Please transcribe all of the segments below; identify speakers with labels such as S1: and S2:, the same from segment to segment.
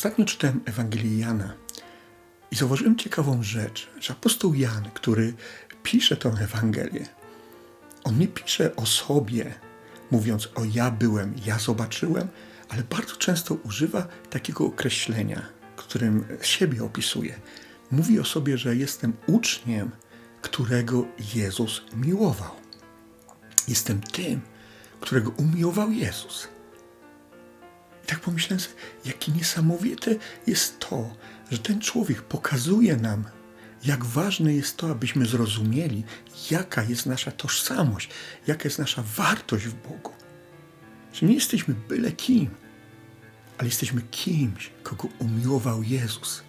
S1: Ostatnio czytałem Ewangelię Jana i zauważyłem ciekawą rzecz, że apostoł Jan, który pisze tę Ewangelię, on nie pisze o sobie, mówiąc o ja byłem, ja zobaczyłem, ale bardzo często używa takiego określenia, którym siebie opisuje. Mówi o sobie, że jestem uczniem, którego Jezus miłował. Jestem tym, którego umiłował Jezus. Tak pomyślałem sobie, jakie niesamowite jest to, że ten człowiek pokazuje nam, jak ważne jest to, abyśmy zrozumieli, jaka jest nasza tożsamość, jaka jest nasza wartość w Bogu. Że nie jesteśmy byle kim, ale jesteśmy kimś, kogo umiłował Jezus.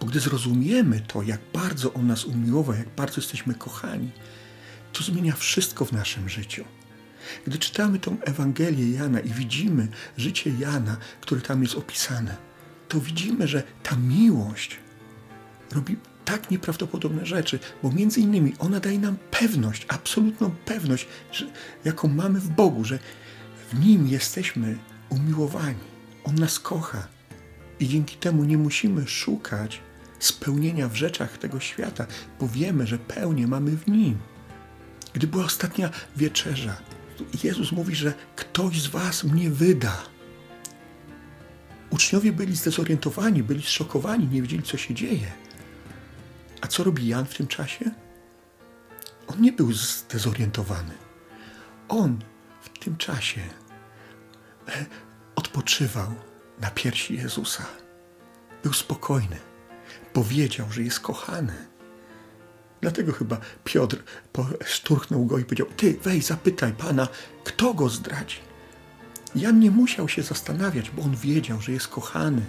S1: Bo gdy zrozumiemy to, jak bardzo On nas umiłował, jak bardzo jesteśmy kochani, to zmienia wszystko w naszym życiu. Gdy czytamy tą Ewangelię Jana i widzimy życie Jana, które tam jest opisane, to widzimy, że ta miłość robi tak nieprawdopodobne rzeczy, bo między innymi ona daje nam pewność, absolutną pewność, że, jaką mamy w Bogu, że w Nim jesteśmy umiłowani. On nas kocha i dzięki temu nie musimy szukać spełnienia w rzeczach tego świata, bo wiemy, że pełnię mamy w Nim. Gdy była ostatnia wieczerza, Jezus mówi, że ktoś z was mnie wyda. Uczniowie byli zdezorientowani, byli zszokowani, nie wiedzieli, co się dzieje. A co robi Jan w tym czasie? On nie był zdezorientowany. On w tym czasie e, odpoczywał na piersi Jezusa. Był spokojny, powiedział, że jest kochany. Dlatego chyba Piotr szturchnął go i powiedział: Ty weź, zapytaj pana, kto go zdradzi. Jan nie musiał się zastanawiać, bo on wiedział, że jest kochany.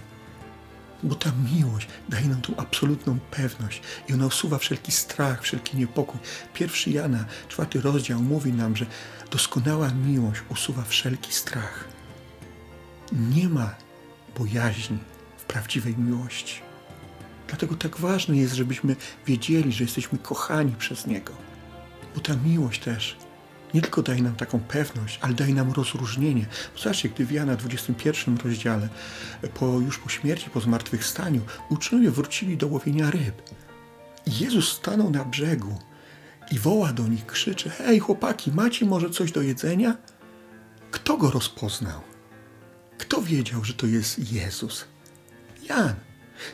S1: Bo ta miłość daje nam tą absolutną pewność i ona usuwa wszelki strach, wszelki niepokój. Pierwszy Jana, czwarty rozdział mówi nam, że doskonała miłość usuwa wszelki strach. Nie ma bojaźni w prawdziwej miłości. Dlatego tak ważne jest, żebyśmy wiedzieli, że jesteśmy kochani przez Niego. Bo ta miłość też nie tylko daje nam taką pewność, ale daje nam rozróżnienie. Zobaczcie, gdy w Jana 21 rozdziale, po, już po śmierci, po zmartwychwstaniu, uczniowie wrócili do łowienia ryb. I Jezus stanął na brzegu i woła do nich, krzyczy, hej chłopaki, macie może coś do jedzenia? Kto go rozpoznał? Kto wiedział, że to jest Jezus? Jan.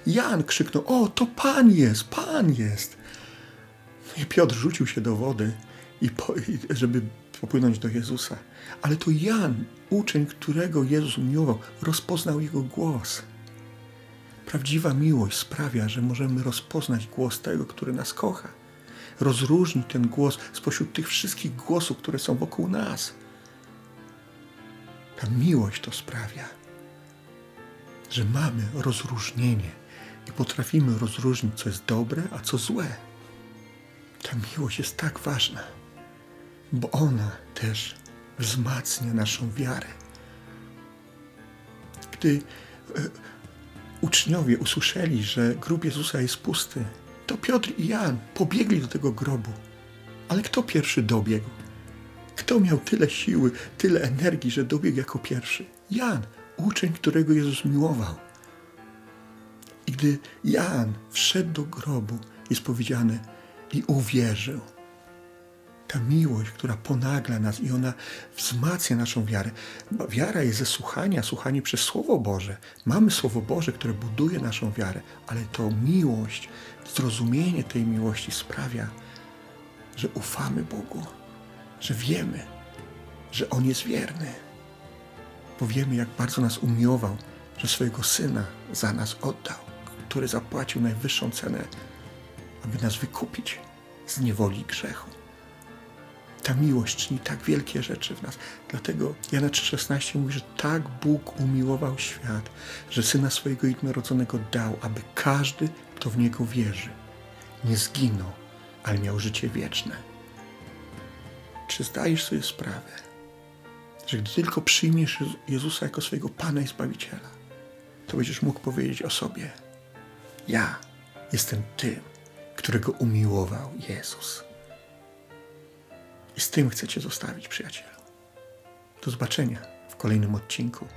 S1: Jan krzyknął: O, to Pan jest, Pan jest. I Piotr rzucił się do wody, i po, żeby popłynąć do Jezusa. Ale to Jan, uczeń, którego Jezus miłował, rozpoznał jego głos. Prawdziwa miłość sprawia, że możemy rozpoznać głos tego, który nas kocha. Rozróżnić ten głos spośród tych wszystkich głosów, które są wokół nas. Ta miłość to sprawia, że mamy rozróżnienie i potrafimy rozróżnić, co jest dobre, a co złe. Ta miłość jest tak ważna, bo ona też wzmacnia naszą wiarę. Gdy e, uczniowie usłyszeli, że grób Jezusa jest pusty, to Piotr i Jan pobiegli do tego grobu. Ale kto pierwszy dobiegł? Kto miał tyle siły, tyle energii, że dobiegł jako pierwszy? Jan, uczeń, którego Jezus miłował. I gdy Jan wszedł do grobu, jest powiedziane, i uwierzył. Ta miłość, która ponagla nas i ona wzmacnia naszą wiarę. Wiara jest ze słuchania, słuchanie przez Słowo Boże. Mamy Słowo Boże, które buduje naszą wiarę, ale to miłość, zrozumienie tej miłości sprawia, że ufamy Bogu, że wiemy, że On jest wierny. Bo wiemy, jak bardzo nas umiłował, że swojego Syna za nas oddał, który zapłacił najwyższą cenę aby nas wykupić z niewoli grzechu. Ta miłość czyni tak wielkie rzeczy w nas. Dlatego Jana 3,16 mówi, że tak Bóg umiłował świat, że Syna swojego jednorodzonego dał, aby każdy, kto w Niego wierzy, nie zginął, ale miał życie wieczne. Czy zdajesz sobie sprawę, że gdy tylko przyjmiesz Jezusa jako swojego Pana i Zbawiciela, to będziesz mógł powiedzieć o sobie: Ja jestem tym, którego umiłował Jezus. I z tym chcę Cię zostawić, przyjacielu. Do zobaczenia w kolejnym odcinku.